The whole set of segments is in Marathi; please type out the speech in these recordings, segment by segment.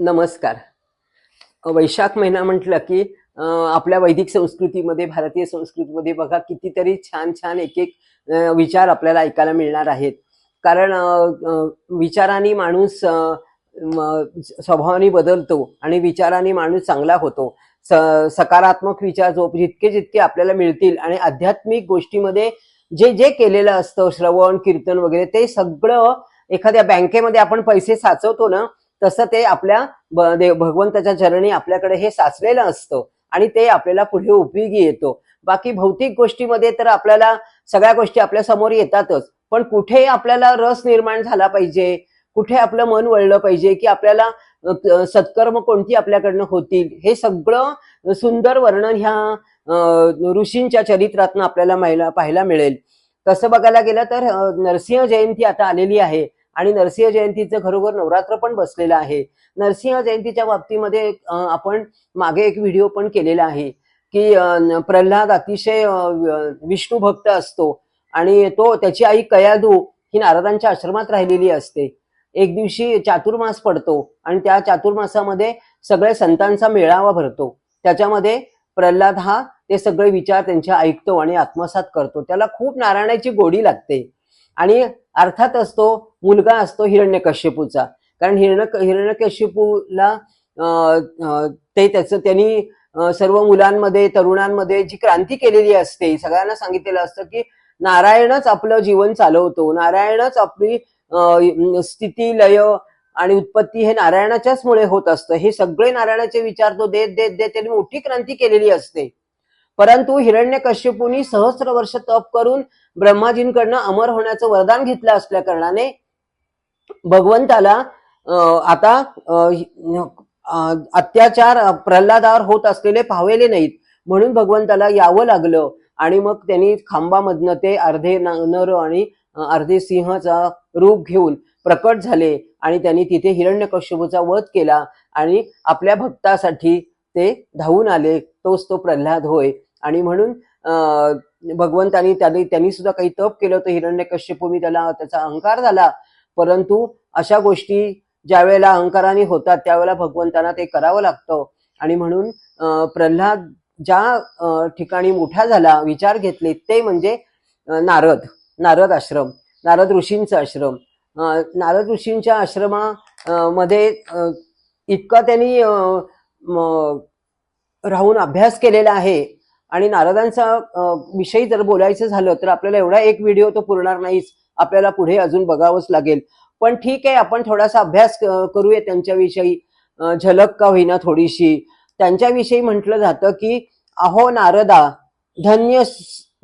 नमस्कार. वैशाख महिना म्हटलं की आपल्या वैदिक संस्कृतीमध्ये भारतीय संस्कृतीमध्ये बघा कितीतरी छान छान एक एक विचार आपल्याला ऐकायला मिळणार आहेत. कारण विचाराने विचारांनी माणूस स्वभावाने बदलतो आणि विचारांनी माणूस चांगला होतो. स- सकारात्मक विचार जो जितके जितके आपल्याला मिळतील आणि आध्यात्मिक गोष्टीमध्ये जे जे केलेलं असतं श्रवण कीर्तन वगैरे ते सगळं एखाद्या बँकेमध्ये आपण पैसे साचवतो ना तसं ते आपल्या भगवंताच्या चरणी आपल्याकडे हे साचलेलं असतं आणि ते आपल्याला पुढे उपयोगी येतो. बाकी भौतिक गोष्टीमध्ये तर आपल्याला सगळ्या गोष्टी आपल्यासमोर येतातच पण कुठे आपल्याला रस निर्माण झाला पाहिजे? कुठे आपलं मन वळलं पाहिजे की आपल्याला सत्कर्म कोणती आपल्याकडनं होतील? हे सगळं सुंदर वर्णन ह्या ऋषींच्या चरित्रातनं आपल्याला महिला- पाहायला मिळेल. तसं बघायला गेलं तर नरसिंह जयंती आता आलेली आहे. आणि नरसिंह जयंतीचं खरोखर नवरात्र पण बसलेलं आहे. नरसिंह जयंतीच्या बाबतीमध्ये आपण मागे एक व्हिडिओ पण केलेला आहे की प्रल्हाद अतिशय विष्णू भक्त असतो आणि तो त्याची आई कयादू ही नारदांच्या आश्रमात राहिलेली असते. एक दिवशी चातुर्मास पडतो आणि त्या चातुर्मासामध्ये सगळ्या संतांचा मेळावा भरतो. त्याच्यामध्ये प्रल्हाद हा ते सगळे विचार त्यांच्या ऐकतो आणि आत्मसात करतो. त्याला खूप नारायणाची गोडी लागते. आणि अर्थातच तो मुलगा असतो हिरण्यकश्यपूचा. कारण हिरण्य हिरण्यकश्यपूला ते त्याचं त्यांनी सर्व मुलांमध्ये तरुणांमध्ये जी क्रांती केलेली असते सगळ्यांना सांगितलेलं असतं की नारायणच आपलं जीवन चालवतो. नारायणच आपली स्थिती लय आणि उत्पत्ती हे नारायणाच्याच मुळे होत असतं. हे सगळे नारायणाचे विचार तो देत देत देत त्यांनी मोठी क्रांती केलेली असते. परंतु हिरण्यकश्यपूनी सहस्र वर्ष तप करून ब्रह्माजींकडनं अमर होण्याचं वरदान घेतलं असल्या कारणाने भगवंताला आता अत्याचार प्रल्हादावर होत असलेले पाहावेले नाहीत. म्हणून भगवंताला यावं लागलं आणि मग त्यांनी खांबामधनं ते अर्धे नर आणि अर्धे सिंहचा रूप घेऊन प्रकट झाले आणि त्यांनी तिथे हिरण्यकश्यपूचा वध केला आणि आपल्या भक्तासाठी ते धावून आले. तोच तो प्रल्हाद होय. आणि म्हणून भगवंतानी त्यांनी त्यांनी सुद्धा काही तप केलं होतं हिरण्यकश्यपूमी त्याला त्याचा अहंकार झाला. परंतु अशा गोष्टी ज्या वेळेला अहंकाराने होतात त्यावेळेला भगवंतांना ते करावं लागतं. आणि म्हणून प्रल्हाद ज्या ठिकाणी मोठा झाला विचार घेतले ते म्हणजे नारद नारद आश्रम नारद ऋषींचा आश्रम. नारद ऋषींच्या आश्रमा मध्ये इतका त्यांनी राहून अभ्यास केलेला आहे. आणि नारदांचा विषयी जर बोलायचं झालं तर आपल्याला एवढा एक व्हिडिओ तो पुरणार नाहीच. आपल्याला पुढे अजून बघावंच लागेल. पण ठीक आहे आपण थोडासा अभ्यास करूया त्यांच्याविषयी. झलक का होईना थोडीशी. त्यांच्याविषयी म्हटलं जातं की अहो नारदा धन्य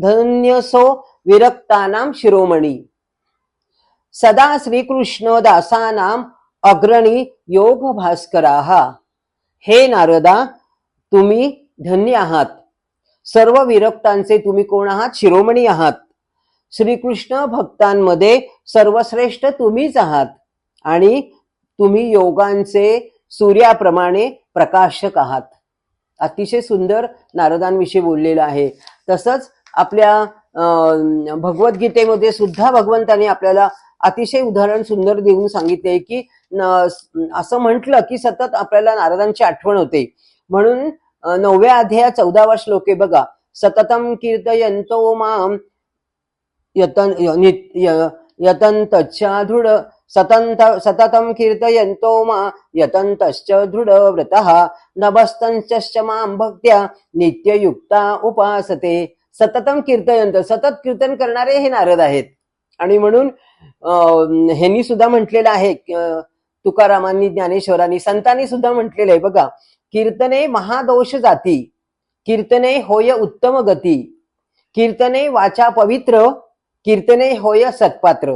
धन्यसो विरक्तानाम शिरोमणी. सदा श्रीकृष्ण दासानाम अग्रणी योग भास्करा हे नारदा तुम्ही धन्य आहात. सर्व विरक्तांचे तुम्ही कोण आहात? शिरोमणी आहात. श्रीकृष्ण भक्तांमध्ये सर्वश्रेष्ठ तुम्हीच आहात. आणि तुम्ही योगांचे सूर्याप्रमाणे प्रकाशक आहात. अतिशय सुंदर नारदांविषयी बोललेलं आहे. तसंच आपल्या भगवद्गीतेमध्ये सुद्धा भगवंताने आपल्याला अतिशय उदाहरण सुंदर देऊन सांगितले की असं म्हटलं की सतत आपल्याला नारदांची आठवण होते. म्हणून नवव्या अध्याया चौदावा श्लोके बघा. सततम कीर्तयंतो माम यतन यतंतच्या नित- दृढ सतंत सततम कीर्तयंतो मा यतन्तश्च दृढव्रतः नभस्तंश्च माम भक्त्या नित्ययुक्ता उपासते. सततम कीर्तयंत सतत कीर्तन करणारे हे नारद आहेत. आणि म्हणून अं, ह्यांनी सुद्धा म्हटलेलं आहे तुकारामांनी ज्ञानेश्वरांनी संतांनी सुद्धा म्हटलेलं आहे बघा. कीर्तने महादोष जाती कीर्तने होय उत्तम गती कीर्तने वाचा पवित्र कीर्तने होय सत्पात्र.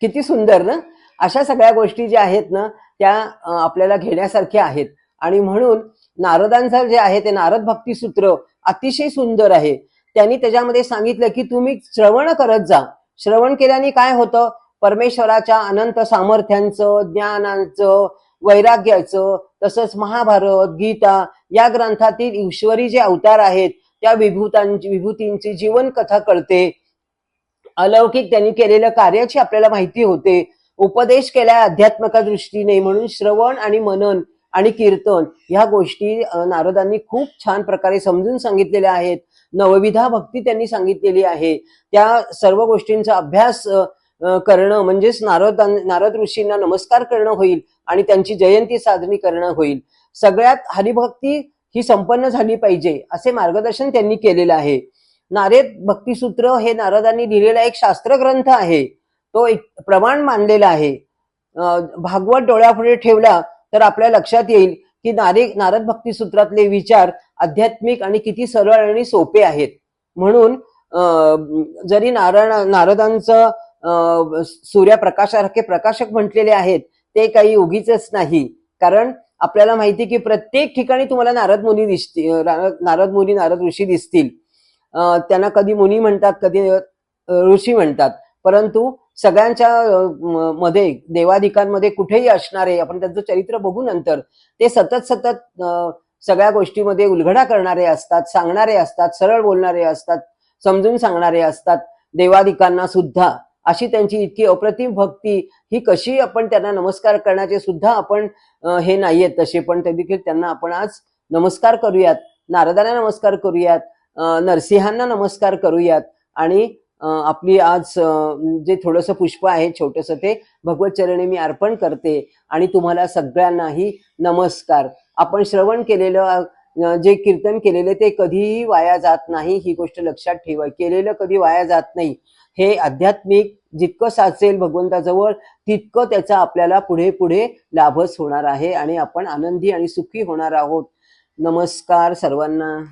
किती सुंदर ना? अशा सगळ्या गोष्टी ज्या आहेत ना त्या आपल्याला घेण्यासारख्या आहेत. आणि म्हणून नारदांचं जे आहे ते नारद भक्ती सूत्र अतिशय सुंदर आहे. त्यांनी त्याच्यामध्ये सांगितलं की तुम्ही श्रवण करत जा. श्रवण केल्याने काय होतं? परमेश्वराच्या अनंत सामर्थ्यांचं ज्ञानांचं वैराग्याचं तसंच महाभारत गीता या ग्रंथातील ईश्वरी जे अवतार आहेत त्या विभूतांची विभूतींची जीवन कथा कळते. अलौकिक त्यांनी केलेल्या कार्याची आपल्याला माहिती होते उपदेश केल्या अध्यात्मका दृष्टीने म्हणून श्रवण आणि मनन आणि कीर्तन ह्या गोष्टी नारदांनी खूप छान प्रकारे समजून सांगितलेल्या आहेत. नवविधा भक्ती त्यांनी सांगितलेली आहे. त्या सर्व गोष्टींचा अभ्यास करणं म्हणजेच नारद नारद ऋषींना नमस्कार करणं होईल आणि त्यांची जयंती साजरी करणं होईल. सगळ्यात हरिभक्ती ही संपन्न झाली पाहिजे असे मार्गदर्शन त्यांनी केलेलं आहे. नारेद भक्तिसूत्र हे नारदांनी लिहिलेला एक शास्त्र ग्रंथ आहे. तो एक प्रमाण मानलेला आहे. भागवत डोळ्यापुढे ठेवला तर आपल्या लक्षात येईल की नारे नारद भक्तिसूत्रातले विचार आध्यात्मिक आणि किती सरळ आणि सोपे आहेत. म्हणून अं, जरी नारायण नारदांचं सूर्यप्रकाशासारखे प्रकाशक म्हटलेले आहेत ते काही उगीच नाही. कारण आपल्याला माहिती की प्रत्येक ठिकाणी तुम्हाला नारद मुनी दिसतील नारद मुनी नारद ऋषी दिसतील. त्यांना कधी मुनी म्हणतात कधी ऋषी म्हणतात. परंतु सगळ्यांच्या म- मध्ये देवाधिकांमध्ये कुठेही असणारे आपण त्यांचं चरित्र बघू नंतर ते सतत सतत सगळ्या गोष्टीमध्ये उलगडा करणारे असतात सांगणारे असतात सरळ बोलणारे असतात समजून सांगणारे असतात देवाधिकांना सुद्धा. अशी त्यांची इतकी अप्रतिम भक्ती ही कशी आपण त्यांना नमस्कार करण्याचे सुद्धा आपण हे नाहीयेत तसे पण ते देखील त्यांना आपण आज नमस्कार करूयात. नारदांना नमस्कार करूयात नरसिंहांना नमस्कार करूयात आणि आपली आज जे थोडंसं पुष्प आहे छोटंसं ते भगवत चरणी मी अर्पण करते आणि तुम्हाला सगळ्यांनाही नमस्कार. आपण श्रवण केलेलं जे कीर्तन केलेले ते कधीही वाया जात नाही ही गोष्ट लक्षात ठेवा. केलेलं कधी वाया जात नाही हे आध्यात्मिक जितकं साचेल भगवंताजवळ तितकं त्याचा आपल्याला पुढे पुढे लाभच होणार आहे आणि आपण आनंदी आणि सुखी होणार आहोत. नमस्कार सर्वांना.